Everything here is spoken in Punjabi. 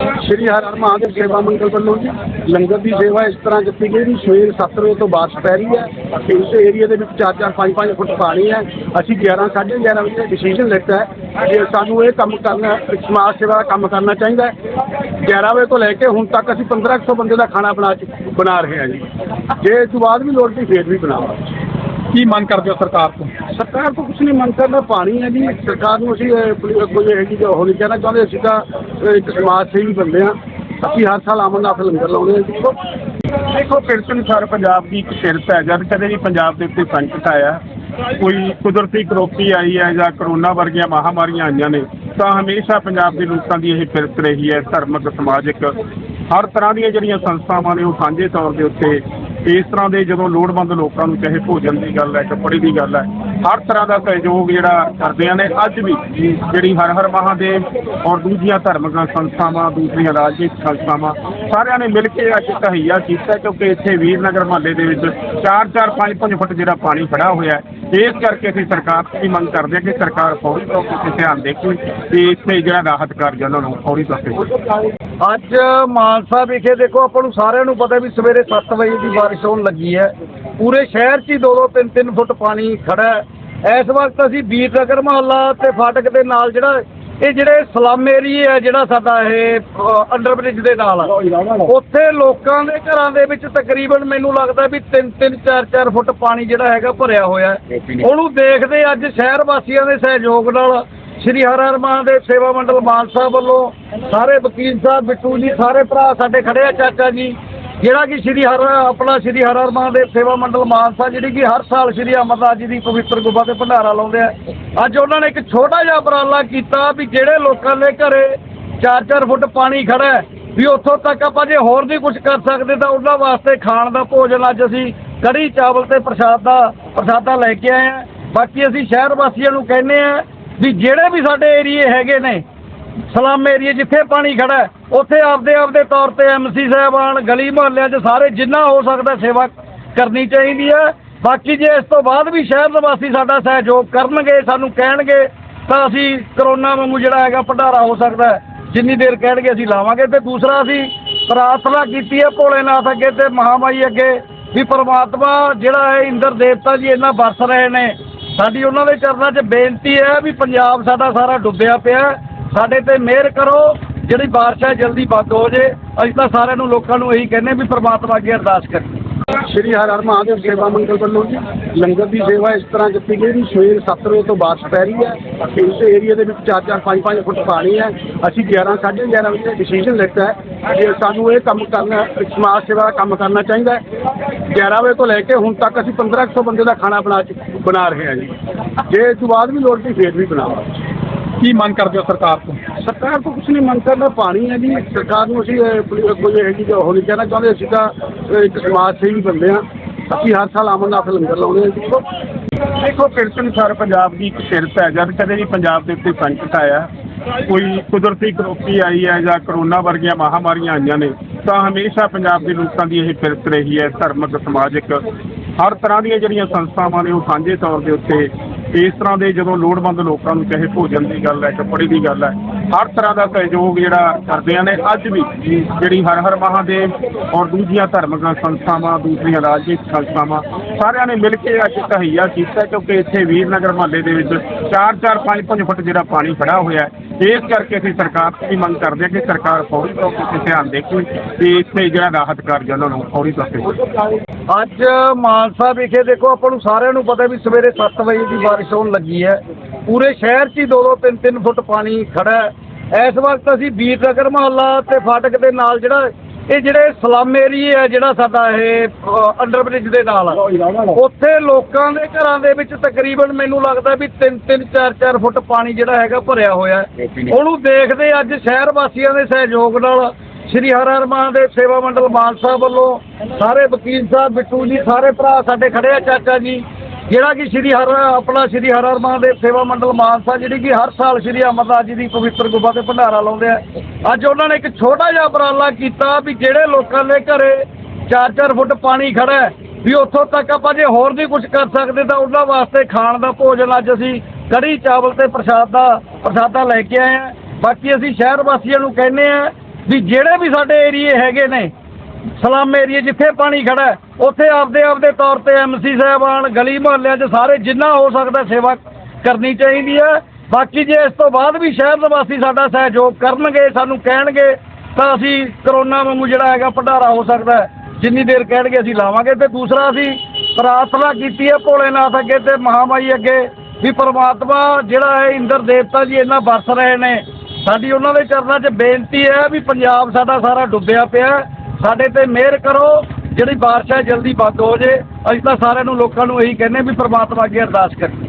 ਸ਼੍ਰੀ ਹਰਿ ਹਰਿ ਮਹਾਦੇਵ ਸੇਵਾ ਮੰਡਲ ਵੱਲੋਂ ਜੀ, ਲੰਗਰ ਦੀ ਸੇਵਾ ਇਸ ਤਰ੍ਹਾਂ ਕੀਤੀ ਗਈ ਵੀ ਸਵੇਰ 7 ਵਜੇ ਤੋਂ ਬਾਅਦ ਪੈ ਰਹੀ ਹੈ। ਇਸ ਏਰੀਆ ਦੇ ਵਿੱਚ 4-4 5-5 ਫੁੱਟ ਪਾਣੀ ਹੈ। ਅਸੀਂ 11 11:30 ਵਜੇ ਡਿਸੀਜਨ ਲਿੱਤਾ ਹੈ ਕਿ ਸਾਨੂੰ ਇਹ ਕੰਮ ਕਰਨਾ, ਸਮਾਜ ਸੇਵਾ ਦਾ ਕੰਮ ਕਰਨਾ ਚਾਹੀਦਾ ਹੈ। 11 ਵਜੇ ਤੋਂ ਲੈ ਕੇ ਹੁਣ ਤੱਕ ਅਸੀਂ 1500 ਬੰਦੇ ਦਾ ਖਾਣਾ ਬਣਾ ਬਣਾ ਰਹੇ ਹਾਂ ਜੀ। ਜੇ ਇਸ ਤੋਂ ਬਾਅਦ ਵੀ ਲੋੜ ਪਈ, ਫੇਰ ਵੀ ਬਣਾਵਾਂਗੇ। ਕੀ ਮੰਗ ਕਰਦੇ ਹੋ ਸਰਕਾਰ ਤੋਂ? ਸਰਕਾਰ ਤੋਂ ਕੁਝ ਨਹੀਂ ਮੰਗ ਕਰਨਾ ਪਾਣੀ ਹੈ ਜੀ। ਸਰਕਾਰ ਨੂੰ ਅਸੀਂ ਅਹ, ਕੋਈ ਕੋਈ ਇਹੋ ਜਿਹੀ ਉਹ ਨਹੀਂ ਕਹਿਣਾ ਚਾਹੁੰਦੇ ਅਸੀਂ ਤਾਂ ਇੱਕ ਸਮਾਜ ਸੇਵੀ ਬੰਦੇ ਹਾਂ। ਅਸੀਂ ਹਰ ਸਾਲ ਅਮਰਨਾਥ ਲੰਗਰ ਲਾਉਂਦੇ ਹਾਂ ਦੇਖੋ ਦੇਖੋ ਕਿਰਤਨ ਸਾਰ ਪੰਜਾਬ ਦੀ ਇੱਕ ਕਿਰਤ ਹੈ। ਜਦ ਕਦੇ ਵੀ ਪੰਜਾਬ ਦੇ ਉੱਤੇ ਸੰਕਟ ਆਇਆ ਕੋਈ ਕੁਦਰਤੀ ਕਰੋਪੀ ਆਈ ਹੈ ਜਾਂ ਕਰੋਨਾ ਵਰਗੀਆਂ ਮਹਾਮਾਰੀਆਂ ਆਈਆਂ ਨੇ ਤਾਂ ਹਮੇਸ਼ਾ ਪੰਜਾਬ ਦੇ ਲੋਕਾਂ ਦੀ ਇਹ ਫਿਰਤ ਰਹੀ ਹੈ। ਧਾਰਮਿਕ ਸਮਾਜਿਕ ਹਰ ਤਰ੍ਹਾਂ ਦੀਆਂ ਜਿਹੜੀਆਂ ਸੰਸਥਾਵਾਂ ਨੇ ਉਹ ਸਾਂਝੇ ਤੌਰ ਦੇ ਉੱਤੇ ਇਸ ਤਰ੍ਹਾਂ ਦੇ ਜਦੋਂ ਲੋੜਵੰਦ ਲੋਕਾਂ ਨੂੰ ਚਾਹੇ ਭੋਜਨ ਦੀ ਗੱਲ ਹੈ ਕੱਪੜੇ ਦੀ ਗੱਲ ਹੈ ਹਰ ਤਰ੍ਹਾਂ ਦਾ ਸਹਿਯੋਗ ਜਿਹੜਾ ਕਰਦਿਆਂ ਨੇ ਅੱਜ ਵੀ ਜਿਹੜੀ ਹਰ ਹਰ ਮਹਾਦੇਵ ਔਰ ਦੂਜੀਆਂ ਧਾਰਮਿਕ ਸੰਸਥਾਵਾਂ ਦੂਸਰੀਆਂ ਰਾਜਨੀਤਿਕ ਸੰਸਥਾਵਾਂ, ਸਾਰਿਆਂ ਨੇ ਮਿਲ ਕੇ ਅੱਜ ਤਹਈਆ ਕੀਤਾ ਕਿਉਂਕਿ ਇੱਥੇ ਵੀਰਨਗਰ ਮਹੱਲੇ ਦੇ ਵਿੱਚ 4-4 5-5 ਫੁੱਟ ਜਿਹੜਾ ਪਾਣੀ ਖੜਾ ਹੋਇਆ ਇਸ ਕਰਕੇ ਅਸੀਂ ਸਰਕਾਰ ਦੀ ਮੰਗ ਕਰਦੇ ਹਾਂ ਕਿ ਸਰਕਾਰ ਫੌਰੀ ਤੌਰ ਤੇ ਧਿਆਨ ਦੇਖੇ ਤੇ ਇੱਥੇ ਜਿਹੜਾ ਰਾਹਤ ਕਾਰਜ ਉਹਨਾਂ ਨੂੰ ਫੌਰੀ ਤੌਰ ਤੇ ਅੱਜ ਮਾਨਸਾ ਵਿਖੇ ਦੇਖੋ ਆਪਾਂ ਨੂੰ ਸਾਰਿਆਂ ਨੂੰ ਪਤਾ ਵੀ ਸਵੇਰੇ 7 ਵਜੇ ਦੀ ਬਾਰਿਸ਼ ਹੋਣ ਲੱਗੀ ਹੈ। ਪੂਰੇ ਸ਼ਹਿਰ 'ਚ ਹੀ 2-2 3-3 ਫੁੱਟ ਪਾਣੀ ਖੜਾ ਹੈ। ਇਸ ਵਕਤ ਅਸੀਂ ਵੀਰਨਗਰ ਮੁਹੱਲਾ ਤੇ ਫਾਟਕ ਦੇ ਨਾਲ ਜਿਹੜਾ ਇਹ ਜਿਹੜੇ ਸਲਮ ਏਰੀਏ ਹੈ ਜਿਹੜਾ ਸਾਡਾ ਇਹ ਅੰਡਰਬ੍ਰਿਜ ਦੇ ਨਾਲ ਉੱਥੇ ਲੋਕਾਂ ਦੇ ਘਰਾਂ ਦੇ ਵਿੱਚ ਤਕਰੀਬਨ ਮੈਨੂੰ ਲੱਗਦਾ ਵੀ 3-3 4-4 ਫੁੱਟ ਪਾਣੀ ਜਿਹੜਾ ਹੈਗਾ ਭਰਿਆ ਹੋਇਆ ਉਹਨੂੰ ਦੇਖਦੇ ਅੱਜ ਸ਼ਹਿਰ ਵਾਸੀਆਂ ਦੇ ਸਹਿਯੋਗ ਨਾਲ ਸ਼੍ਰੀ ਹਰਿ ਹਰਿ ਮਹਾਦੇਵ ਸੇਵਾ ਮੰਡਲ ਮਾਨਸਾ ਵੱਲੋਂ ਸਾਰੇ ਵਕੀਲ ਸਾਹਿਬ ਬਿੱਟੂ ਜੀ ਸਾਰੇ ਭਰਾ ਸਾਡੇ ਖੜੇ ਆ ਚਾਚਾ ਜੀ। ਜਿਹੜਾ ਕਿ ਸ਼੍ਰੀ ਹਰ ਆਪਣਾ ਸ਼੍ਰੀ ਹਰਿ ਹਰਿ ਮਹਾਦੇਵ ਸੇਵਾ ਮੰਡਲ ਮਾਨਸਾ ਜਿਹੜੀ ਕਿ ਹਰ ਸਾਲ ਸ਼੍ਰੀ ਅਮਰਦਾਸ ਜੀ ਦੀ ਪਵਿੱਤਰ ਗੁਫਾ ਤੇ ਭੰਡਾਰਾ ਲਾਉਂਦੇ ਆ। ਅੱਜ ਉਹਨਾਂ ਨੇ ਇੱਕ ਛੋਟਾ ਜਿਹਾ ਉਪਰਾਲਾ ਕੀਤਾ ਵੀ ਜਿਹੜੇ ਲੋਕਾਂ ਦੇ ਘਰੇ 4-4 ਫੁੱਟ ਪਾਣੀ ਖੜਾ ਹੈ, ਵੀ ਉੱਥੋਂ ਤੱਕ ਆਪਾਂ ਜੇ ਹੋਰ ਵੀ ਕੁਝ ਕਰ ਸਕਦੇ ਤਾਂ ਉਹਨਾਂ ਵਾਸਤੇ ਖਾਣ ਦਾ ਭੋਜਨ ਅੱਜ ਅਸੀਂ ਕੜੀ ਚਾਵਲ ਤੇ ਪ੍ਰਸ਼ਾਦ ਦਾ ਪ੍ਰਸ਼ਾਦਾ ਲੈ ਕੇ ਆਏ ਆ ਬਾਕੀ ਅਸੀਂ ਸ਼ਹਿਰ ਵਾਸੀਆਂ ਨੂੰ ਕਹਿੰਦੇ ਆ ਵੀ ਜਿਹੜੇ ਵੀ ਸਾਡੇ ਏਰੀਏ ਹੈਗੇ ਨੇ, ਸਲਾਮ ਏਰੀਏ ਜਿੱਥੇ ਪਾਣੀ ਖੜਾ ਉੱਥੇ ਆਪਦੇ ਆਪਦੇ ਤੌਰ ਤੇ ਐਮਸੀ ਸਾਹਿਬਾਨ, ਗਲੀ ਮੁਹੱਲਿਆਂ 'ਚ ਸਾਰੇ ਜਿੰਨਾ ਹੋ ਸਕਦਾ ਸੇਵਾ ਕਰਨੀ ਚਾਹੀਦੀ ਹੈ। ਬਾਕੀ ਜੇ ਇਸ ਤੋਂ ਬਾਅਦ ਵੀ ਸ਼ਹਿਰ ਨਿਵਾਸੀ ਸਾਡਾ ਸਹਿਯੋਗ ਕਰਨਗੇ, ਸਾਨੂੰ ਕਹਿਣਗੇ, ਤਾਂ ਅਸੀਂ ਕਰੋਨਾ ਵਾਂਗੂ ਜਿਹੜਾ ਹੈਗਾ ਭੰਡਾਰਾ ਹੋ ਸਕਦਾ ਜਿੰਨੀ ਦੇਰ ਕਹਿਣਗੇ ਅਸੀਂ ਲਾਵਾਂਗੇ। ਤੇ ਦੂਸਰਾ ਅਸੀਂ ਪ੍ਰਾਰਥਨਾ ਕੀਤੀ ਹੈ ਭੋਲੇਨਾਥ ਅੱਗੇ ਤੇ ਮਹਾਮਾਈ ਅੱਗੇ ਵੀ ਪਰਮਾਤਮਾ ਜਿਹੜਾ ਹੈ ਇੰਦਰ ਦੇਵਤਾ ਜੀ ਇਹਨਾਂ ਵਰਸ ਰਹੇ ਨੇ। ਸਾਡੀ ਉਹਨਾਂ ਦੇ ਚਰਨਾਂ 'ਚ ਬੇਨਤੀ ਹੈ ਵੀ ਪੰਜਾਬ ਸਾਡਾ ਸਾਰਾ ਡੁੱਬਿਆ ਪਿਆ ਸਾਡੇ ਤੇ ਮਿਹਰ ਕਰੋ। ਜਿਹੜੀ ਬਾਰਿਸ਼ ਹੈ, ਜਲਦੀ ਬੰਦ ਹੋ ਜੇ। ਅਸੀਂ ਤਾਂ ਸਾਰਿਆਂ ਨੂੰ, ਲੋਕਾਂ ਨੂੰ ਇਹੀ ਕਹਿੰਦੇ ਵੀ ਪ੍ਰਮਾਤਮਾ ਅੱਗੇ ਅਰਦਾਸ ਕਰੀਏ। ਸ਼੍ਰੀ ਹਰਿ ਹਰਿ ਮਹਾਦੇਵ ਸੇਵਾ ਮੰਡਲ ਵੱਲੋਂ ਜੀ, ਲੰਗਰ ਦੀ ਸੇਵਾ ਇਸ ਤਰ੍ਹਾਂ ਕੀਤੀ ਗਈ ਵੀ ਸਵੇਰ 7 ਵਜੇ ਤੋਂ ਬਾਅਦ ਪੈ ਰਹੀ ਹੈ। ਇਸ ਏਰੀਆ ਦੇ ਵਿੱਚ 4-4 5-5 ਫੁੱਟ ਪਾਣੀ ਹੈ। ਅਸੀਂ 11 11:30 ਵਜੇ ਡਿਸੀਜਨ ਲਿੱਤਾ ਹੈ ਕਿ ਸਾਨੂੰ ਇਹ ਕੰਮ ਕਰਨਾ, ਸਮਾਜ ਸੇਵਾ ਦਾ ਕੰਮ ਕਰਨਾ ਚਾਹੀਦਾ ਹੈ। 11 ਵਜੇ ਤੋਂ ਲੈ ਕੇ ਹੁਣ ਤੱਕ ਅਸੀਂ 1500 ਬੰਦੇ ਦਾ ਖਾਣਾ ਬਣਾ ਬਣਾ ਰਹੇ ਹਾਂ ਜੀ। ਜੇ ਇਸ ਤੋਂ ਬਾਅਦ ਵੀ ਲੋੜ ਪਈ, ਫੇਰ ਵੀ ਬਣਾਵਾਂਗੇ। ਕੀ ਮੰਗ ਕਰਦੇ ਹੋ ਸਰਕਾਰ ਤੋਂ? ਸਰਕਾਰ ਤੋਂ ਕੁਝ ਨਹੀਂ ਮੰਗ ਕਰਨਾ ਪਾਣੀ ਹੈ ਜੀ। ਸਰਕਾਰ ਨੂੰ ਅਸੀਂ ਅਹ, ਕੋਈ ਕੋਈ ਇਹੋ ਜਿਹੀ ਉਹ ਨਹੀਂ ਕਹਿਣਾ ਚਾਹੁੰਦੇ ਅਸੀਂ ਤਾਂ ਅਹ, ਇੱਕ ਸਮਾਜ ਸੇਵੀ ਬੰਦੇ ਹਾਂ। ਅਸੀਂ ਹਰ ਸਾਲ ਅਮਰਨਾਥ ਲੰਗਰ ਲਾਉਂਦੇ ਹਾਂ ਦੇਖੋ ਦੇਖੋ ਕਿਰਤਨ ਸਾਰ ਪੰਜਾਬ ਦੀ ਇੱਕ ਕਿਰਤ ਹੈ। ਜਦ ਕਦੇ ਵੀ ਪੰਜਾਬ ਦੇ ਉੱਤੇ ਸੰਕਟ ਆਇਆ ਕੋਈ ਕੁਦਰਤੀ ਕਰੋਪੀ ਆਈ ਹੈ ਜਾਂ ਕਰੋਨਾ ਵਰਗੀਆਂ ਮਹਾਮਾਰੀਆਂ ਆਈਆਂ ਨੇ ਤਾਂ ਹਮੇਸ਼ਾ ਪੰਜਾਬ ਦੇ ਲੋਕਾਂ ਦੀ ਇਹ ਫਿਰਤ ਰਹੀ ਹੈ। ਧਾਰਮਿਕ ਸਮਾਜਿਕ ਹਰ ਤਰ੍ਹਾਂ ਦੀਆਂ ਜਿਹੜੀਆਂ ਸੰਸਥਾਵਾਂ ਨੇ ਉਹ ਸਾਂਝੇ ਤੌਰ ਦੇ ਉੱਤੇ ਇਸ ਤਰ੍ਹਾਂ ਦੇ ਜਦੋਂ ਲੋੜਵੰਦ ਲੋਕਾਂ ਨੂੰ ਚਾਹੇ ਭੋਜਨ ਦੀ ਗੱਲ ਹੈ ਕੱਪੜੇ ਦੀ ਗੱਲ ਹੈ ਹਰ ਤਰ੍ਹਾਂ ਦਾ ਸਹਿਯੋਗ ਜਿਹੜਾ ਕਰਦਿਆਂ ਨੇ ਅੱਜ ਵੀ ਜਿਹੜੀ ਹਰ ਹਰ ਮਹਾਦੇਵ ਔਰ ਦੂਜੀਆਂ ਧਾਰਮਿਕ ਸੰਸਥਾਵਾਂ ਦੂਸਰੀਆਂ ਰਾਜਨੀਤਿਕ ਸੰਸਥਾਵਾਂ, ਸਾਰਿਆਂ ਨੇ ਮਿਲ ਕੇ ਅੱਜ ਤਹਈਆ ਕੀਤਾ ਕਿਉਂਕਿ ਇੱਥੇ ਵੀਰਨਗਰ ਮਹੱਲੇ ਦੇ ਵਿੱਚ 4-4 5-5 ਫੁੱਟ ਜਿਹੜਾ ਪਾਣੀ ਖੜਾ ਹੋਇਆ ਇਸ ਕਰਕੇ ਅਸੀਂ ਸਰਕਾਰ ਤੋਂ ਵੀ ਮੰਗ ਕਰਦੇ ਹਾਂ ਕਿ ਸਰਕਾਰ ਫੌਰੀ ਤੌਰ ਤੇ ਧਿਆਨ ਦੇਖੇ ਤੇ ਇੱਥੇ ਜਿਹੜਾ ਰਾਹਤ ਕਾਰਜ ਉਹਨਾਂ ਨੂੰ ਫੌਰੀ ਤੌਰ ਤੇ ਅੱਜ ਮਾਨਸਾ ਵਿਖੇ ਦੇਖੋ, ਆਪਾਂ ਨੂੰ ਸਾਰਿਆਂ ਨੂੰ ਪਤਾ ਵੀ ਸਵੇਰੇ 7 ਵਜੇ ਦੀ ਬਾਰਿਸ਼ ਹੋਣ ਲੱਗੀ ਹੈ। ਪੂਰੇ ਸ਼ਹਿਰ 'ਚ ਹੀ 2-2 3-3 ਫੁੱਟ ਪਾਣੀ ਖੜਾ ਹੈ। ਇਸ ਵਕਤ ਅਸੀਂ ਵੀਰਨਗਰ ਮੁਹੱਲਾ ਤੇ ਫਾਟਕ ਦੇ ਨਾਲ ਜਿਹੜਾ ਇਹ ਜਿਹੜੇ ਸਲਮ ਏਰੀਏ ਹੈ ਜਿਹੜਾ ਸਾਡਾ ਇਹ ਅੰਡਰਬ੍ਰਿਜ ਦੇ ਨਾਲ। ਉੱਥੇ ਲੋਕਾਂ ਦੇ ਘਰਾਂ ਦੇ ਵਿੱਚ ਤਕਰੀਬਨ ਮੈਨੂੰ ਲੱਗਦਾ ਵੀ 3-3 4-4 ਫੁੱਟ ਪਾਣੀ ਜਿਹੜਾ ਹੈਗਾ ਭਰਿਆ ਹੋਇਆ ਉਹਨੂੰ ਦੇਖਦੇ ਅੱਜ ਸ਼ਹਿਰ ਵਾਸੀਆਂ ਦੇ ਸਹਿਯੋਗ ਨਾਲ ਸ਼੍ਰੀ ਹਰਿ ਹਰਿ ਮਹਾਦੇਵ ਸੇਵਾ ਮੰਡਲ ਮਾਨਸਾ ਵੱਲੋਂ ਸਾਰੇ ਵਕੀਲ ਸਾਹਿਬ ਬਿੱਟੂ ਜੀ ਸਾਰੇ ਭਰਾ ਸਾਡੇ ਖੜੇ ਆ ਚਾਚਾ ਜੀ। ਜਿਹੜਾ ਕਿ ਸ਼੍ਰੀ ਹਰ ਆਪਣਾ ਸ਼੍ਰੀ ਹਰਿ ਹਰਿ ਮਹਾਦੇਵ ਸੇਵਾ ਮੰਡਲ ਮਾਨਸਾ, ਜਿਹੜੀ ਕਿ ਹਰ ਸਾਲ ਸ਼੍ਰੀ ਅਮਰਦਾਸ ਜੀ ਦੀ ਪਵਿੱਤਰ ਗੁਫਾ ਤੇ ਭੰਡਾਰਾ ਲਾਉਂਦੇ ਆ। ਅੱਜ ਉਹਨਾਂ ਨੇ ਇੱਕ ਛੋਟਾ ਜਿਹਾ ਉਪਰਾਲਾ ਕੀਤਾ ਵੀ ਜਿਹੜੇ ਲੋਕਾਂ ਦੇ ਘਰੇ 4-4 ਫੁੱਟ ਪਾਣੀ ਖੜਾ ਵੀ ਉੱਥੋਂ ਤੱਕ ਆਪਾਂ ਜੇ ਹੋਰ ਵੀ ਕੁਝ ਕਰ ਸਕਦੇ ਤਾਂ ਉਹਨਾਂ ਵਾਸਤੇ ਖਾਣ ਦਾ ਭੋਜਨ ਅੱਜ ਅਸੀਂ ਕੜੀ ਚਾਵਲ ਤੇ ਪ੍ਰਸ਼ਾਦ ਦਾ ਪ੍ਰਸ਼ਾਦਾ ਲੈ ਕੇ ਆਏ ਆ। ਬਾਕੀ ਅਸੀਂ ਸ਼ਹਿਰ ਵਾਸੀਆਂ ਨੂੰ ਕਹਿੰਦੇ ਆ ਵੀ ਜਿਹੜੇ ਵੀ ਸਾਡੇ ਏਰੀਏ ਹੈਗੇ ਨੇ, ਸਲਾਮ ਏਰੀਏ ਜਿੱਥੇ ਪਾਣੀ ਖੜਾ ਉੱਥੇ ਆਪਦੇ ਆਪਦੇ ਤੌਰ ਤੇ ਐਮਸੀ ਸਾਹਿਬਾਨ ਗਲੀ ਮੁਹੱਲਿਆਂ 'ਚ ਸਾਰੇ ਜਿੰਨਾ ਹੋ ਸਕਦਾ ਸੇਵਾ ਕਰਨੀ ਚਾਹੀਦੀ ਹੈ। ਬਾਕੀ ਜੇ ਇਸ ਤੋਂ ਬਾਅਦ ਵੀ ਸ਼ਹਿਰ ਨਿਵਾਸੀ ਸਾਡਾ ਸਹਿਯੋਗ ਕਰਨਗੇ, ਸਾਨੂੰ ਕਹਿਣਗੇ, ਤਾਂ ਅਸੀਂ ਕਰੋਨਾ ਵਾਂਗੂ ਜਿਹੜਾ ਹੈਗਾ ਭੰਡਾਰਾ ਹੋ ਸਕਦਾ ਜਿੰਨੀ ਦੇਰ ਕਹਿਣਗੇ ਅਸੀਂ ਲਾਵਾਂਗੇ। ਤੇ ਦੂਸਰਾ ਅਸੀਂ ਪ੍ਰਾਰਥਨਾ ਕੀਤੀ ਹੈ ਭੋਲੇਨਾਥ ਅੱਗੇ ਤੇ ਮਹਾਮਾਈ ਅੱਗੇ ਵੀ ਪਰਮਾਤਮਾ ਜਿਹੜਾ ਹੈ ਇੰਦਰ ਦੇਵਤਾ ਜੀ ਇੰਨਾ ਵਰਸ ਰਹੇ ਨੇ। ਸਾਡੀ ਉਹਨਾਂ ਦੇ ਚਰਨਾਂ 'ਚ ਬੇਨਤੀ ਹੈ ਵੀ ਪੰਜਾਬ ਸਾਡਾ ਸਾਰਾ ਡੁੱਬਿਆ ਪਿਆ ਸਾਡੇ ਤੇ ਮਿਹਰ ਕਰੋ। ਜਿਹੜੀ ਬਾਰਿਸ਼ ਹੈ, ਜਲਦੀ ਬੰਦ ਹੋ ਜੇ। ਅਸੀਂ ਤਾਂ ਸਾਰਿਆਂ ਨੂੰ, ਲੋਕਾਂ ਨੂੰ ਇਹੀ ਕਹਿੰਦੇ ਵੀ ਪ੍ਰਮਾਤਮਾ ਅੱਗੇ ਅਰਦਾਸ ਕਰੀਏ।